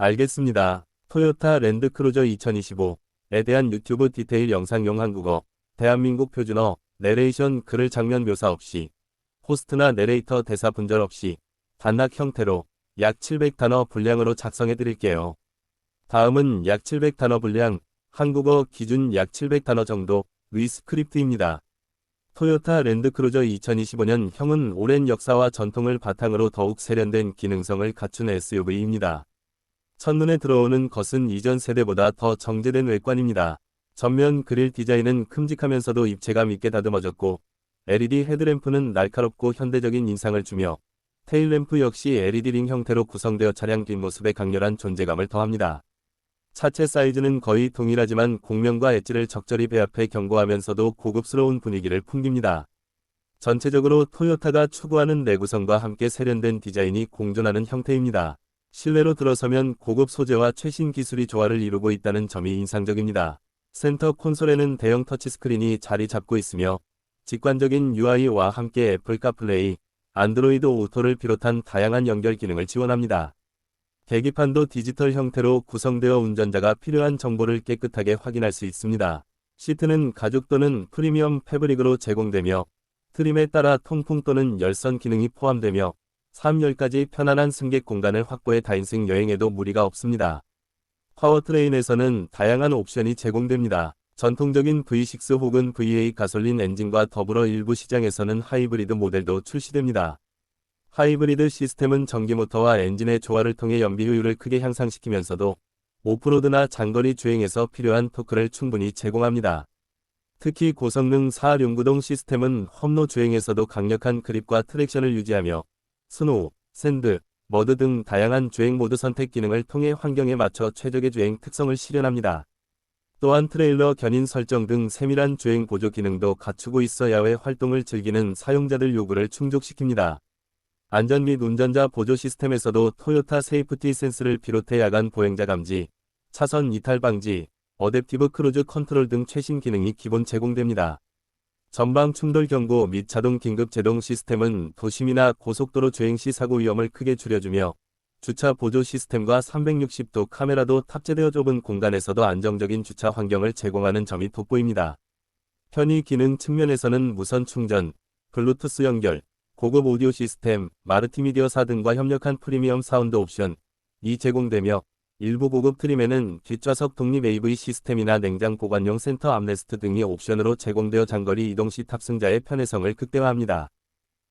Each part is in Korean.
알겠습니다. 토요타 랜드크루저 2025에 대한 유튜브 디테일 영상용 한국어, 대한민국 표준어, 내레이션 글을 장면 묘사 없이, 호스트나 내레이터 대사 분절 없이, 단락 형태로 약 700단어 분량으로 작성해 드릴게요. 다음은 약 700단어 분량, 한국어 기준 약 700단어 정도, 의 스크립트입니다. 토요타 랜드크루저 2025년 형은 오랜 역사와 전통을 바탕으로 더욱 세련된 기능성을 갖춘 SUV입니다. 첫눈에 들어오는 것은 이전 세대보다 더 정제된 외관입니다. 전면 그릴 디자인은 큼직하면서도 입체감 있게 다듬어졌고 LED 헤드램프는 날카롭고 현대적인 인상을 주며 테일램프 역시 LED링 형태로 구성되어 차량 뒷모습에 강렬한 존재감을 더합니다. 차체 사이즈는 거의 동일하지만 공명과 엣지를 적절히 배합해 견고하면서도 고급스러운 분위기를 풍깁니다. 전체적으로 토요타가 추구하는 내구성과 함께 세련된 디자인이 공존하는 형태입니다. 실내로 들어서면 고급 소재와 최신 기술이 조화를 이루고 있다는 점이 인상적입니다. 센터 콘솔에는 대형 터치스크린이 자리 잡고 있으며 직관적인 UI와 함께 애플 카플레이, 안드로이드 오토를 비롯한 다양한 연결 기능을 지원합니다. 계기판도 디지털 형태로 구성되어 운전자가 필요한 정보를 깨끗하게 확인할 수 있습니다. 시트는 가죽 또는 프리미엄 패브릭으로 제공되며 트림에 따라 통풍 또는 열선 기능이 포함되며 3열까지 편안한 승객 공간을 확보해 다인승 여행에도 무리가 없습니다. 파워트레인에서는 다양한 옵션이 제공됩니다. 전통적인 V6 혹은 VA 가솔린 엔진과 더불어 일부 시장에서는 하이브리드 모델도 출시됩니다. 하이브리드 시스템은 전기 모터와 엔진의 조화를 통해 연비 효율을 크게 향상시키면서도 오프로드나 장거리 주행에서 필요한 토크를 충분히 제공합니다. 특히 고성능 4륜구동 시스템은 험로 주행에서도 강력한 그립과 트랙션을 유지하며 스노우, 샌드, 머드 등 다양한 주행 모드 선택 기능을 통해 환경에 맞춰 최적의 주행 특성을 실현합니다. 또한 트레일러 견인 설정 등 세밀한 주행 보조 기능도 갖추고 있어 야외 활동을 즐기는 사용자들 요구를 충족시킵니다. 안전 및 운전자 보조 시스템에서도 토요타 세이프티 센스를 비롯해 야간 보행자 감지, 차선 이탈 방지, 어댑티브 크루즈 컨트롤 등 최신 기능이 기본 제공됩니다. 전방 충돌 경고 및 자동 긴급 제동 시스템은 도심이나 고속도로 주행 시 사고 위험을 크게 줄여주며 주차 보조 시스템과 360도 카메라도 탑재되어 좁은 공간에서도 안정적인 주차 환경을 제공하는 점이 돋보입니다. 편의 기능 측면에서는 무선 충전, 블루투스 연결, 고급 오디오 시스템, 마르티미디어사 등과 협력한 프리미엄 사운드 옵션이 제공되며 일부 고급 트림에는 뒷좌석 독립 AV 시스템이나 냉장 보관용 센터 암레스트 등이 옵션으로 제공되어 장거리 이동 시 탑승자의 편의성을 극대화합니다.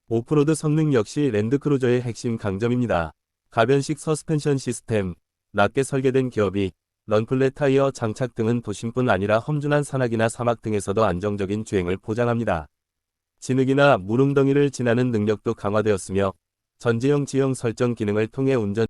오프로드 성능 역시 랜드크루저의 핵심 강점입니다. 가변식 서스펜션 시스템, 낮게 설계된 기업이 런플랫 타이어 장착 등은 도심뿐 아니라 험준한 산악이나 사막 등에서도 안정적인 주행을 보장합니다. 진흙이나 무릉덩이를 지나는 능력도 강화되었으며 전지형 지형 설정 기능을 통해 운전